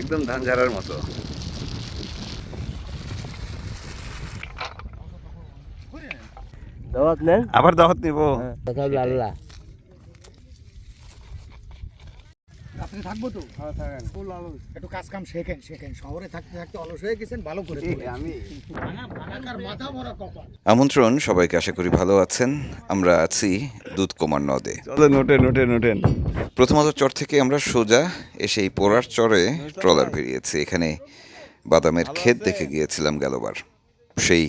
একদম ধান ঝাড়ার মতো আবার দাওয়াত নিব। লাল্লা আল্লাহ আপনি থাকব তো? হ্যাঁ থাকেন। ফুল আলো একটু কাজ কাম শেখেন শেখেন। শহরে থাকতে থাকতে অলস হয়ে গেছেন ভালো করে আমি। মাথা ভরা কপাল। আমন্ত্রণ সবাইকে আশা করি ভালো আছেন। আমরা আছি দুধকুমার নদে। চলো নোটে নোটে নোটেন। প্রথমত চর থেকে আমরা সোজা এসে এই পোড়ার চরে ট্রলার বেরিয়েছি এখানে বাদামের ক্ষেত দেখে গিয়েছিলাম গেলবার সেই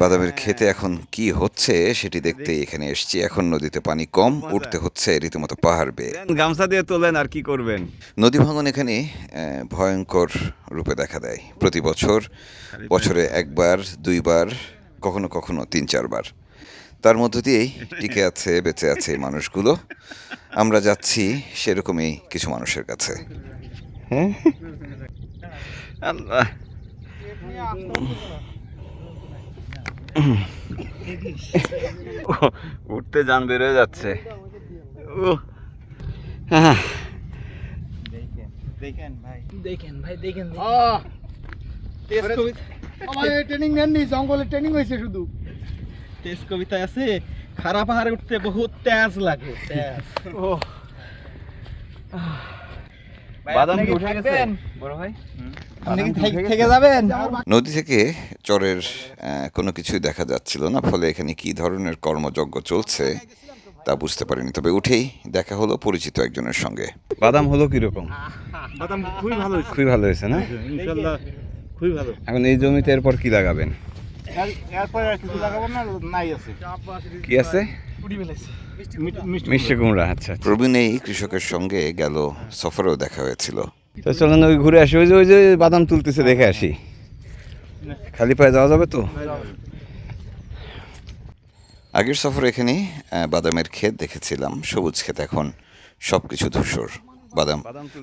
বাদামের খেতে এখন কি হচ্ছে সেটি দেখতে এখানে এসেছি। এখন নদীতে পানি কম উঠতে হচ্ছে রীতিমতো পাহাড় বেয়ে। গামছা দিয়ে তোলেন আর কি করবেন? নদী ভাঙন এখানে ভয়ঙ্কর রূপে দেখা দেয়। প্রতি বছর বছরে একবার দুইবার কখনো কখনো তিন চারবার। তার মধ্য দিয়েই টিকে আছে বেঁচে আছে এই মানুষগুলো। আমরা যাচ্ছি সেরকমই কিছু মানুষের কাছে। হ্যাঁ? আল্লাহ। উঠতে যান বের হয়ে যাচ্ছে ও হ্যাঁ আহ! আমার এই ট্রেনিং নেননি জঙ্গলে ট্রেনিং হয়েছে শুধু। তেজ কবিতায় আছে খারাপ পাহাড়ে উঠতে বহুত তেজ লাগে তেজ। বাদাম কি উঠে গেছে? বড় ভাই? থেকে- থেকে যাবেন? নদী থেকে চরের আহ, কোনো কিছুই দেখা যাচ্ছিল না ফলে এখানে কি ধরনের কর্মযজ্ঞ চলছে তা বুঝতে পারিনি। তবে উঠেই দেখা হলো পরিচিত একজনের সঙ্গে। বাদাম হলো কীরকম? বাদাম খুবই ভালো হয়েছে। খুবই ভালো হয়েছে না? ইনশাল্লাহ খুবই ভালো। এখন এই জমিতে এরপর কি লাগাবেন? এরপরে আর কিছু লাগাবো না নাই আছে। কি আছে? মিষ্টি মিষ্টি কুমড়া আচ্ছা আচ্ছা। প্রবীণ এই কৃষকের সঙ্গে গেল সফরেও দেখা হয়েছিল। তো চলেন ওই ঘুরে আসি ওই যে ওই যে বাদাম তুলতেছে দেখে আসি। খালি পায়ে যাওয়া যাবে তো? আগের সফরে এখানে বাদামের ক্ষেত দেখেছিলাম সবুজ ক্ষেত এখন সব কিছু ধূসর। বাদাম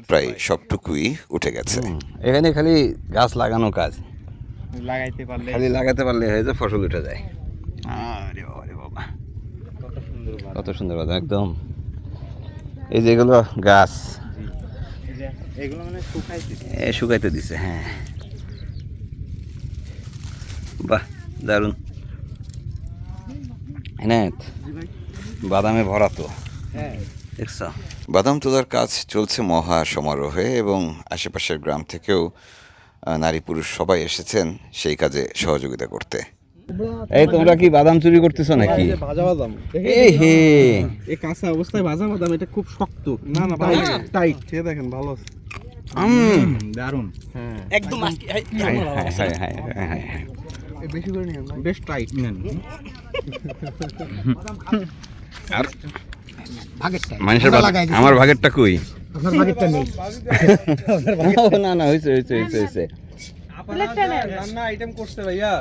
প্রায় সবটুকুই উঠে গেছে। এখানে খালি গাছ লাগানো কাজ। লাগাইতে পারলে খালি লাগাতে পারলে হয়ে যায় ফসল উঠে যায়। আরে বাবা রে বাবা। কত সুন্দর বাদাম। কত সুন্দর বাদাম একদম। এই যেগুলো গাছ এগুলো মানে শুকাইতে এ শুকাইতে দিছে হ্যাঁ। বাহ দারুণ। এনায়েত বাদামে ভরা তো। হ্যাঁ। বাদাম তোলার কাজ চলছে মহা সমারোহে এবং আশেপাশের গ্রাম থেকেও নারী পুরুষ সবাই এসেছেন সেই কাজে সহযোগিতা করতে। এই তোমরা কি বাদাম চুরি করতেছো নাকি? ভাজা বাদাম। এই হে। এই কাঁচা অবস্থায় ভাজা বাদাম এটা খুব শক্ত। না না টাইট দেখেন ভালো আছে। দারুণ হ্যাঁ। একদম। বেশি করে নিন বেশ টাইট নেন। আর ভাগের টাইম মানুষের আমরা ভাগেরটা কই? আপনার ভাগেরটা নেই। না না রান্না আইটেম ভাইয়া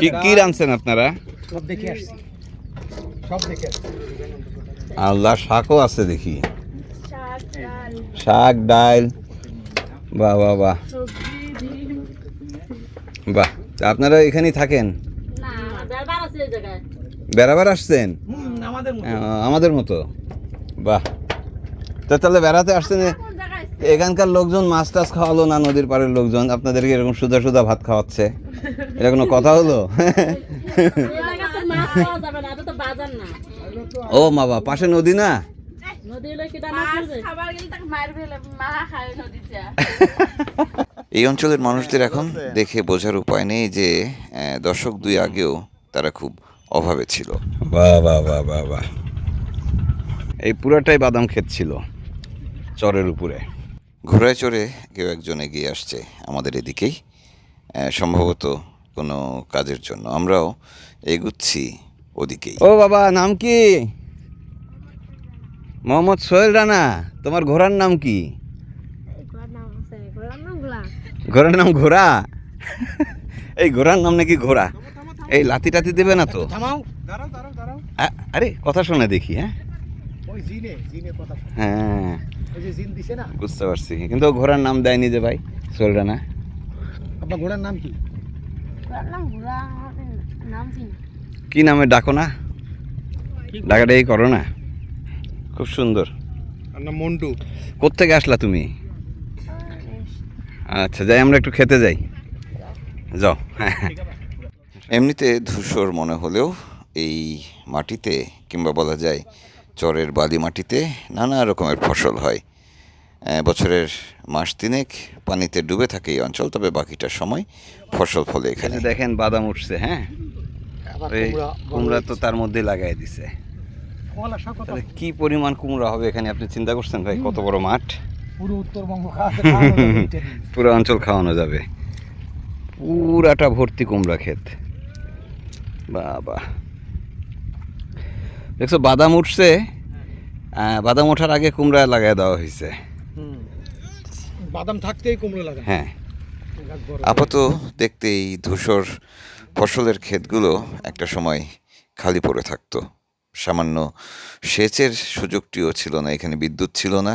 কি কি রাঁধছেন আপনারা? সব দেখে আসছি। সব দেখে আল্লাহ শাকও আছে দেখি। শাক ডাল। শাক ডাল। বাহ বাহ বাহ। বাহ তা আপনারা এখানেই থাকেন? না ব্যাপার আছে এই জায়গায়। বেড়াবার আসছেন? আমাদের আমাদের মতো। বাহ। তো তাহলে বেড়াতে আসছেন এখানকার লোকজন মাছ টাছ খাওয়ালো না নদীর পাড়ের লোকজন? আপনাদেরকে এরকম সুদা সুদা ভাত খাওয়াচ্ছে? এটা কোনো কথা হলো? এই জায়গায় তো মাছ পাওয়া যাবে না এটা তো বাজার না। ও বাবা পাশে নদী না? এই অঞ্চলের মানুষদের এখন দেখে বোঝার উপায় নেই যে দশক দুই আগেও তারা খুব অভাবে ছিল। বাহ বাহ বাহ বাহ বাহ। এই পুরাটাই বাদাম ক্ষেত ছিল চরের উপরে। ঘোড়ায় চড়ে কেউ একজন এগিয়ে আসছে আমাদের এদিকেই সম্ভবত কোনো কাজের জন্য। আমরাও এগুচ্ছি ওদিকেই। ও বাবা নাম কি? মোহাম্মদ সোহেল রানা তোমার ঘোড়ার নাম কি? ঘোড়ার নাম আছে ঘোড়ার নামগুলা ঘোড়ার নাম ঘোড়া? এই ঘোড়ার নাম নাকি ঘোড়া? এই লাতি টাতি দেবে না তো? আরে কথা শোনা দেখি হ্যাঁ? ওই জিনে জিনে কথা শোনো। হ্যাঁ। ওই যে জিন দিছে না? বুঝতে পারছি কিন্তু ঘোড়ার নাম দেয়নি যে ভাই সোহেল রানা। আপনার ঘোড়ার নাম কি? ঘোড়ার নাম ঘোড়া আমাদের নাম কি? কি নামে ডাকো না? ডাকাটাই করো না। খুব সুন্দর। মন্টু। কোত্থেকে আসলা তুমি? আচ্ছা যাই আমরা একটু খেতে যাই। যাও। এমনিতে ধূসর মনে হলেও এই মাটিতে কিংবা বলা যায় চরের বালি মাটিতে নানা রকমের ফসল হয়। বছরের মাস তিনেক পানিতে ডুবে থাকে এই অঞ্চল তবে বাকিটা সময় ফসল ফলে এখানে। দেখেন বাদাম উঠছে হ্যাঁ? কুমড়া তো তার মধ্যে লাগাই দিছে। তাহলে কি পরিমাণ কুমড়া হবে এখানে আপনি চিন্তা করছেন ভাই? কত বড় মাঠ? পুরো উত্তরবঙ্গ। পুরো অঞ্চল খাওয়ানো যাবে। পুরাটা ভর্তি কুমড়া ক্ষেত। বাবা। দেখছ বাদাম উঠছে বাদাম ওঠার আগে কুমড়া লাগাই দেওয়া হয়েছে। বাদাম থাকতেই কুমড়ো লাগা হ্যাঁ। আপাতত দেখতে এই ধূসর ফসলের ক্ষেতগুলো একটা সময় খালি পড়ে থাকতো। সামান্য সেচের সুযোগটিও ছিল না এখানে বিদ্যুৎ ছিল না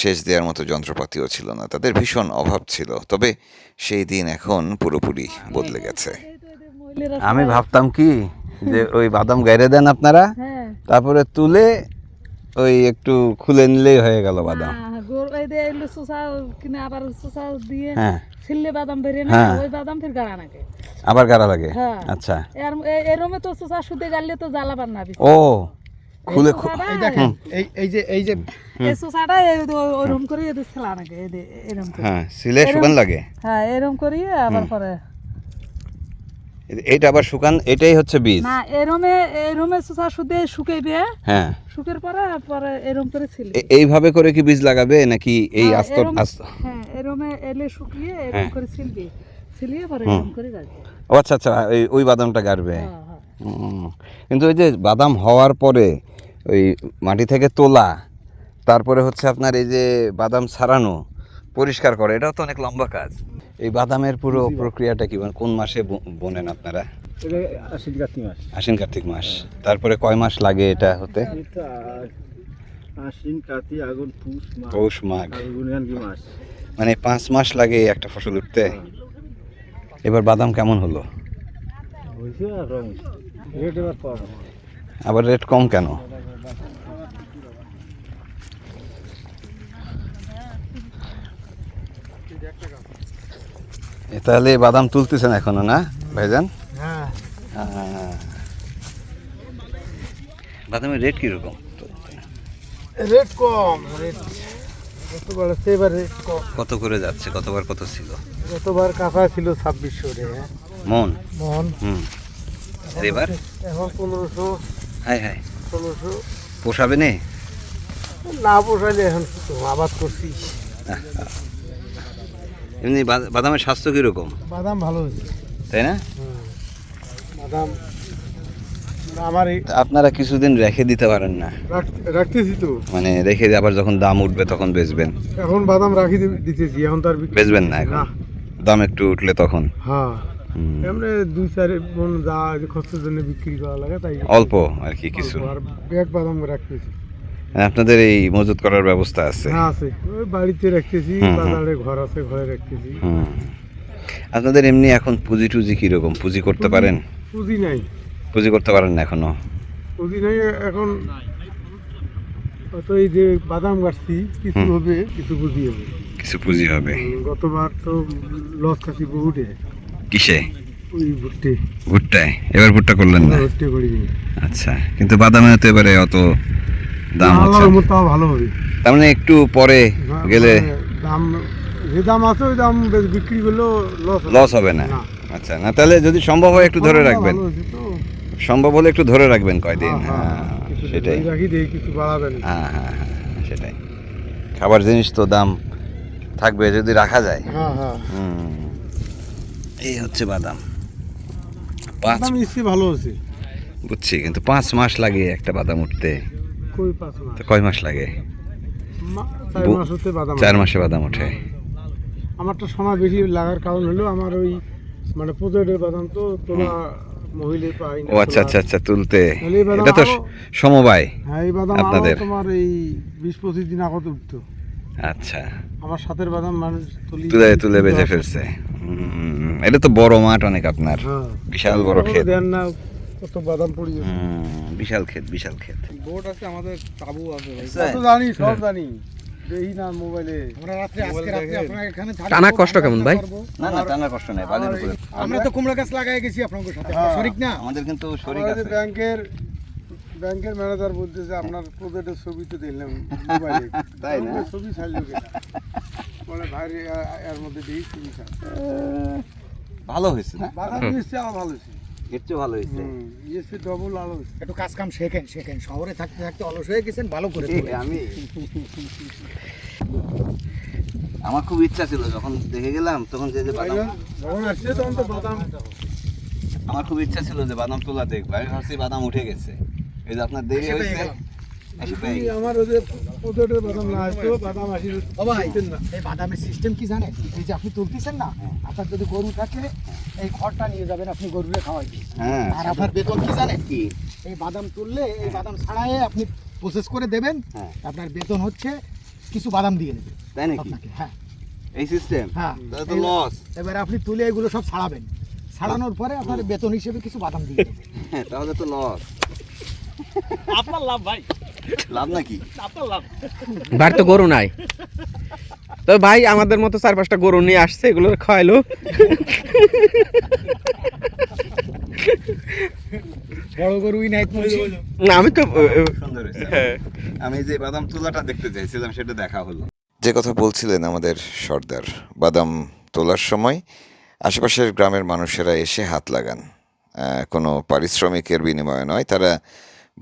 সেচ দেওয়ার মতো যন্ত্রপাতিও ছিল না। তাদের ভীষণ অভাব ছিল তবে সেই দিন এখন পুরোপুরি বদলে গেছে। আমি ভাবতাম কি যে ওই বাদাম গাইরে দেন আপনারা হ্যাঁ। তারপরে তুলে ওই একটু খুলে নিলেই হয়ে গেল বাদাম। হ্যাঁ, গোল এই দিয়ে এলো সুসা কিনে আবার সুসা দিয়ে হ্যাঁ। হ্যাঁ। ওই বাদাম ফির গাড়া নাকে আবার গাড়া লাগে? হ্যাঁ। আচ্ছা। এরমে তো সুসা শুতে গাড়লে তো জ্বালাবার না ও খুলে এই দেখেন এই এই যে এই যে এই সুসাটা করে। নাকে হ্যাঁ সিলে লাগে। হ্যাঁ এরম করিয়ে আবার পরে এইটা আবার শুকান এটাই হচ্ছে বীজ। না এরমে এরমে সুসা শুতে শুকাইবে হ্যাঁ। শুকের পরে পরে এরম করে ছিল। এইভাবে করে কি বীজ লাগাবে নাকি এই আস্ত আস্ত হ্যাঁ এরমে এলে শুকিয়ে এরম হ্যাঁ। করে ছিলবে। ছিলিয়ে পরে এরম করে ও আচ্ছা আচ্ছা এই ওই বাদামটা গাড়বে। হ্যাঁ হ্যাঁ। কিন্তু ওই যে বাদাম হওয়ার পরে ওই মাটি থেকে তোলা তারপরে হচ্ছে আপনার এই যে বাদাম ছাড়ানো পরিষ্কার করে এটাও তো অনেক লম্বা কাজ। এই বাদামের পুরো প্রক্রিয়াটা কি মানে কোন মাসে বোনেন আপনারা? আশ্বিন কার্তিক মাস। আশ্বিন কার্তিক মাস। তারপরে কয় মাস লাগে এটা হতে? আশ্বিন কার্তিক আগুন পুষ মাঘ। পৌষ মাঘ। মাস। মানে পাঁচ মাস লাগে একটা ফসল উঠতে? এবার বাদাম কেমন হলো? আবার রেট কম কেন এ তাহলে বাদাম তুলতেছেন এখনও না ভাইজান? হ্যাঁ। বাদামের রেট কীরকম? রেট কম রেট কত করে যাচ্ছে? কতবার কত ছিল? গতবার কাঁচা ছিল ছাব্বিশশো রে। মন? মন। হুম। এবার? এখন পনেরোশো। হাই হাই। ষোলোশো পোষাবে নে? না পোষাইলে এখন? আবাদ করছি। এমনি বাদামের স্বাস্থ্য কীরকম? বাদাম ভালো হয়েছে। তাই না। বাদাম। আমার আপনারা কিছুদিন রেখে দিতে পারেন না। রাখ- রাখতেছি তো। মানে রেখে দিয়ে আবার যখন দাম উঠবে তখন বেচবেন। এখন বাদাম রাখি দিতেছি এখন তার বেচবেন না এখন? দাম একটু উঠলে তখন? হ্যাঁ। এমনি দুই চার মন যা খরচের জন্য বিক্রি করা লাগে তাই। অল্প আর কি কিছু। আর ব্যাগ বাদাম রাখতেছি। আপনাদের এই মজুত করার ব্যবস্থা আছে? হ্যাঁ আছে। বাড়িতে রাখতেছি। বাজারে ঘর আছে ঘরে রাখতেছি। আপনাদের এমনি এখন পুঁজি টুজি কীরকম? পুঁজি করতে পারেন? পুঁজি নাই। পুঁজি করতে পারেন না এখনও? পুঁজি নাই এখন তো এই যে বাদাম গাছছি কিছু। হবে কিছু পুঁজি হবে। কিছু পুঁজি হবে। গতবার তো লস খাসি বহুটে। কিসে? ওই ভুট্টে। ভুট্টায়। এবার ভুট্টা করলেন না? ভুট্টে আচ্ছা কিন্তু বাদামে তো এবারে অত দাম হচ্ছে। তাও ভালো হবে। তার মানে একটু পরে গেলে মানে দাম যে দাম আছে ওই দাম বিক্রি করলেও লস লস হবে না? আচ্ছা না তাহলে যদি সম্ভব হয় একটু ধরে রাখবেন। সম্ভব হলে একটু ধরে রাখবেন কয়দিন? হ্যাঁ, হ্যাঁ, হ্যাঁ, সেটাই। কিছু বাড়াবেন হ্যাঁ হ্যাঁ হ্যাঁ সেটাই। খাবার জিনিস তো দাম থাকবে যদি রাখা যায়। এই হচ্ছে বাদাম। পাঁচ ভালো হয়েছে। বুঝছি কিন্তু পাঁচ মাস লাগে একটা বাদাম উঠতে। কই পাঁচ মাস? তো কয় মাস লাগে? চার মাস হতে বাদাম চার মাসে বাদাম ওঠে। আমারটা সময় বেশি লাগার কারণ হলো আমার ওই মানে প্রজেক্টের বাদাম তো তোলা মহিলে ও আচ্ছা আচ্ছা আচ্ছা তুলতে। এটা তো সমবায় হ্যাঁ এই বাদাম আপনাদের। তোমার এই বিশ পঁচিশ দিন আগত উঠতো। আচ্ছা। আমার সাথের বাদাম মানুষ তুলে তুলে বেঁচে ফেলছে। এটা তো বড় মাঠ অনেক আপনার। হ্যাঁ। বিশাল বড় ক্ষেত। দেন না কত বাদাম পড়ি বিশাল ক্ষেত বিশাল ক্ষেত। বোট আছে আমাদের তাবু আছে ভাই। কত জানি সব জানি। দেখি না মোবাইলে। আমরা রাত্রে আজকে আপনার এখানে টানা কষ্ট কেমন ভাই? না না টানার কষ্ট নাই বালির উপরে আমরা তো কুমড়া গাছ লাগাই গেছি আপনাদের সাথে। হ্যাঁ। শরিক না? আমাদের কিন্তু শরীর আছে। ব্যাংকের ব্যাংকের ম্যানেজার বলতেছে আপনার প্রজেক্টের ছবি তো দেখলাম মোবাইলে। তাই না? ছবি ছাড়লো কেনা? বলে ভাই এর মধ্যে দেখি ছবি ভালো হয়েছে না? বাগান নিশ্চয়ই আরও ভালো হয়েছে। এর চেয়ে ভালো হয়েছে। হুম ডবল আলো একটু কাজ কাম শেখেন শেখেন। শহরে থাকতে থাকতে অলস হয়ে গেছেন ভালো করে আমি আমার খুব ইচ্ছা ছিল যখন দেখে গেলাম তখন যে যে বাদাম যখন আসছে তখন তো বাদাম। আমার খুব ইচ্ছা ছিল যে বাদাম তোলা দেখব আমি ভাবছি বাদাম উঠে গেছে। এই যে আপনার দেরি হয়েছে আমার ওই যে বাদাম না আসতো বাদাম আসি ও এই বাদামের সিস্টেম কি জানেন? এই যে আপনি তুলতেছেন না আপনার যদি গরু থাকে এই খড়টা নিয়ে যাবেন আপনি গরুরে খাওয়াইবেন হ্যাঁ আর আপনার বেতন কি জানেন কি? এই বাদাম তুললে এই বাদাম ছাড়াই আপনি প্রসেস করে দেবেন হ্যাঁ। আপনার বেতন হচ্ছে কিছু বাদাম দিয়ে দেবে তাই নাকি? আপনাকে হ্যাঁ। এই সিস্টেম হ্যাঁ। তাহলে তো লস এবারে আপনি তুলে এগুলো সব ছাড়াবেন। ছাড়ানোর পরে আপনার বেতন হিসেবে কিছু বাদাম দিয়ে দেবে তাহলে তো লস আপনার লাভ ভাই। লাভ নাকি? আপনার লাভ। বাড়ি তো গরু নাই। তবে ভাই আমাদের মতো চার পাঁচটা গরু নিয়ে আসছে এগুলো খাওয়াইলো। বড় গরুই নাই না আমি তো সুন্দর হ্যাঁ। আমি যে বাদাম তোলাটা দেখতে চাইছিলাম সেটা দেখা হলো। যে কথা বলছিলেন আমাদের সর্দার বাদাম তোলার সময় আশেপাশের গ্রামের মানুষেরা এসে হাত লাগান। কোনো পারিশ্রমিকের বিনিময়ে নয় তারা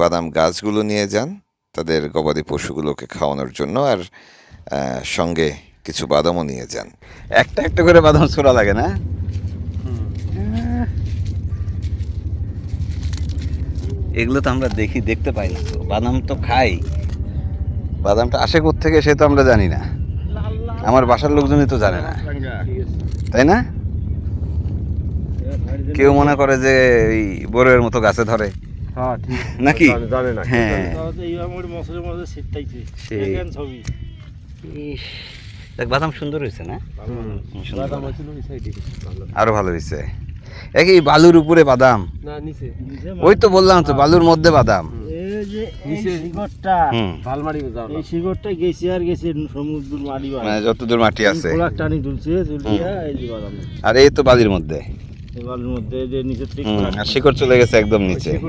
বাদাম গাছগুলো নিয়ে যান তাদের গবাদি পশুগুলোকে খাওয়ানোর জন্য আর সঙ্গে কিছু বাদামও নিয়ে যান। একটা একটা করে বাদাম ছোড়া লাগে না? এগুলো তো আমরা দেখি দেখতে পাই না তো। বাদাম তো খাই। বাদামটা আসে থেকে সে তো আমরা জানি না। আমার বাসার লোকজনই তো জানে না। তাই না? কেউ মনে করে যে এই বড়ের মতো গাছে ধরে। হ্যাঁ নাকি? জানে হ্যাঁ। সেই। দেখ বাদাম সুন্দর হয়েছে না। আরও ভালো হয়েছে। একই বালুর উপরে বাদাম? ওই তো বললাম তো বালুর মধ্যে বাদাম। মানে যতদূর মাটি আছে। আর এই তো বালির মধ্যে। নিচে শিকড় চলে গেছে একদম নিচে। এই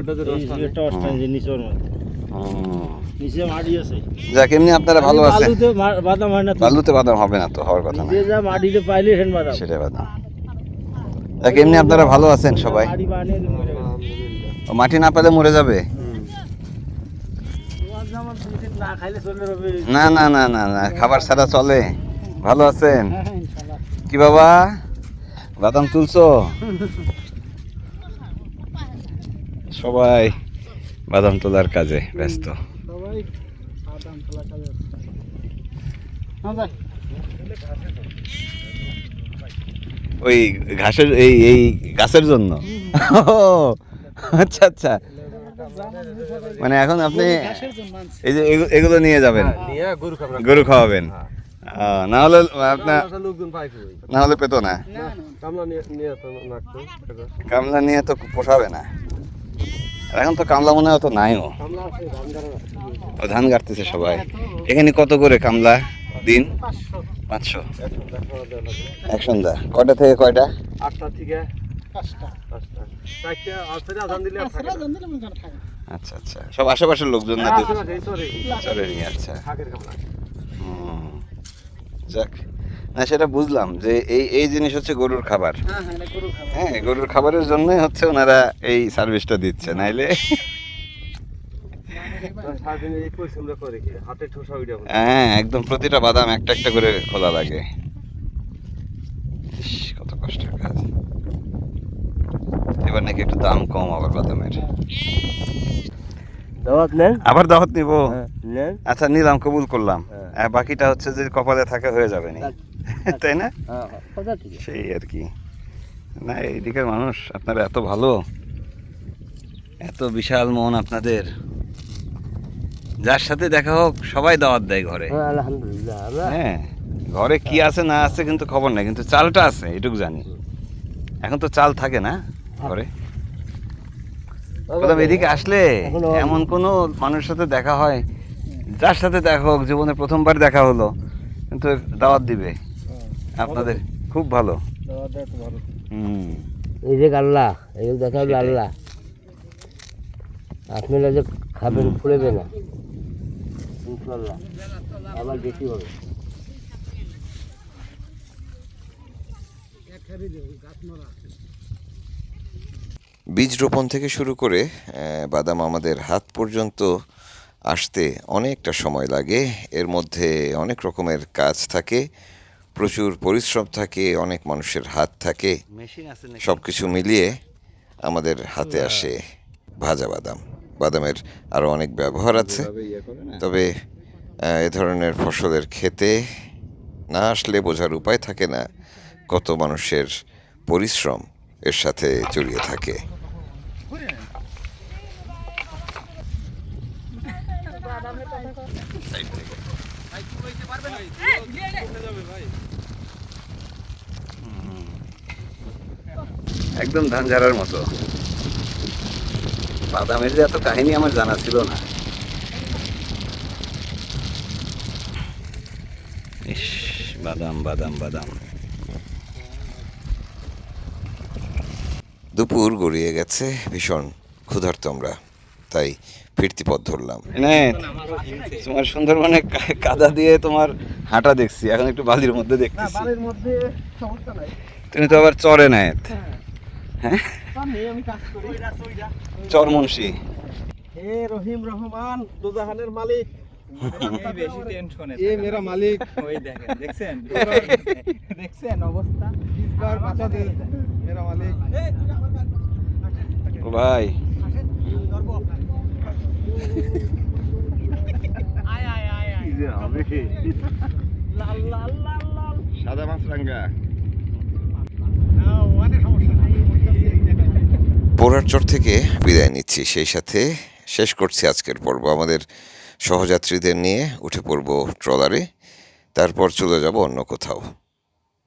নিচে মাটি আছে। যাক এমনি আপনারা ভালো আছেন। বালুতে বাদাম হয় না বালুতে বাদাম হবে না তো হওয়ার কথা না। যা মাটিতে পাইলে সেন বাদাম। সেটাই বাদাম। যাক এমনি আপনারা ভালো আছেন সবাই। মাটি না পেলে মরে যাবে? না না না না না খাবার ছাড়া চলে। ভালো আছেন? কি বাবা? বাদাম তুলছো? সবাই বাদাম তোলার কাজে ব্যস্ত। হ্যাঁ ওই ঘাসের এই এই গাছের জন্য? আচ্ছা আচ্ছা। মানে এখন আপনি এই যে এগুলো নিয়ে যাবেন। গরু খাওয়াবেন। আহ, না হলে আপনার না হলে পেতো না? কামলা নিয়ে তো পোষাবে না। এখন তো কামলা মনে হয় তো নাইও। গাড়া ও ধান কাটতেছে সবাই। এখানে কত করে কামলা দিন? পাঁচশো। এক সন্ধ্যা। কয়টা থেকে কয়টা? আটটা থেকে। আচ্ছা আচ্ছা। সব আশেপাশের লোকজন না চলে আচ্ছা। যাক। না সেটা বুঝলাম যে এই এই জিনিস হচ্ছে গরুর খাবার। হ্যাঁ গরুর খাবারের জন্যই হচ্ছে ওনারা এই সার্ভিসটা দিচ্ছে নাইলে সারাদিন এই পরিশ্রমটা করে কি? হাতে ঠোসা উইটা হ্যাঁ একদম প্রতিটা বাদাম একটা একটা করে খোলা লাগে। কত কষ্টের কাজ। এবার নাকি একটু দাম কম আবার বাদামের। দাওয়াত নেন। আবার দাওয়াত নিব? আচ্ছা নিলাম কবুল করলাম। আর বাকিটা হচ্ছে যে কপালে থাকে হয়ে যাবে নি। তাই না? হ্যাঁ কথা ঠিক সেই আর কি। না এইদিকের মানুষ আপনারা এত ভালো এত বিশাল মন আপনাদের। যার সাথে দেখা হোক সবাই দাওয়াত দেয় ঘরে। হ্যাঁ হ্যাঁ ঘরে কি আছে না আছে কিন্তু খবর নাই কিন্তু চালটা আছে এটুকু জানি। এখন তো চাল থাকে না ঘরে। বললাম এদিকে আসলে এমন কোনো মানুষের সাথে দেখা হয় যার সাথে দেখা হোক জীবনে প্রথমবার দেখা হলো কিন্তু দাওয়াত দিবে। আপনাদের খুব ভালো। হুম। এই যে আল্লাহ এই যে দেখা হলো আল্লাহ আপনারা যে খাবেন ফুলেবে না। ইনশাল্লাহ আবার বেশি হবে। বীজ রোপণ থেকে শুরু করে বাদাম আমাদের হাত পর্যন্ত আসতে অনেকটা সময় লাগে। এর মধ্যে অনেক রকমের কাজ থাকে। প্রচুর পরিশ্রম থাকে অনেক মানুষের হাত থাকে। মেশিন আছে নাকি? সব কিছু মিলিয়ে আমাদের হাতে আসে ভাজা বাদাম। বাদামের আরও অনেক ব্যবহার আছে। ইয়ে? তবে এ ধরনের ফসলের খেতে না আসলে বোঝার উপায় থাকে না কত মানুষের পরিশ্রম এর সাথে জড়িয়ে থাকে। একদম ধান ঝাড়ার মতো। বাদামের যে এত কাহিনী আমার জানা ছিল না। ইস বাদাম বাদাম বাদাম। দুপুর গড়িয়ে গেছে ভীষণ ক্ষুধার্ত আমরা। তাই ফিরতি পথ ধরলাম। তোমার সুন্দরবনে কাদা দিয়ে তোমার হাঁটা দেখছি এখন একটু বালির মধ্যে দেখতেছি। বাড়ির মধ্যে সমস্যা নাই। তুমি তো আবার চরে নায়েত হ্যাঁ। তা নেই আমি কাজ করি। চর মুন্সি হে রহিম রহমান দুজাহানের মালিক। এ মেরা মালিক। ওই দেখেন দেখছেন? দেখছেন অবস্থা? আয় আয় আয় আয়। হবে? লাল লাল লাল লাল। সাদা মাছ রাঙ্গা। থেকে বিদায় নিচ্ছি। সেই সাথে শেষ করছি আজকের পর্ব। আমাদের সহযাত্রীদের নিয়ে উঠে পড়ব ট্রলারে। তারপর চলে যাব অন্য কোথাও।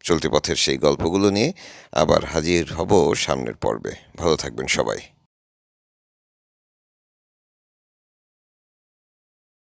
চলতি পথের সেই গল্পগুলো নিয়ে আবার হাজির হব সামনের পর্বে। ভালো থাকবেন সবাই।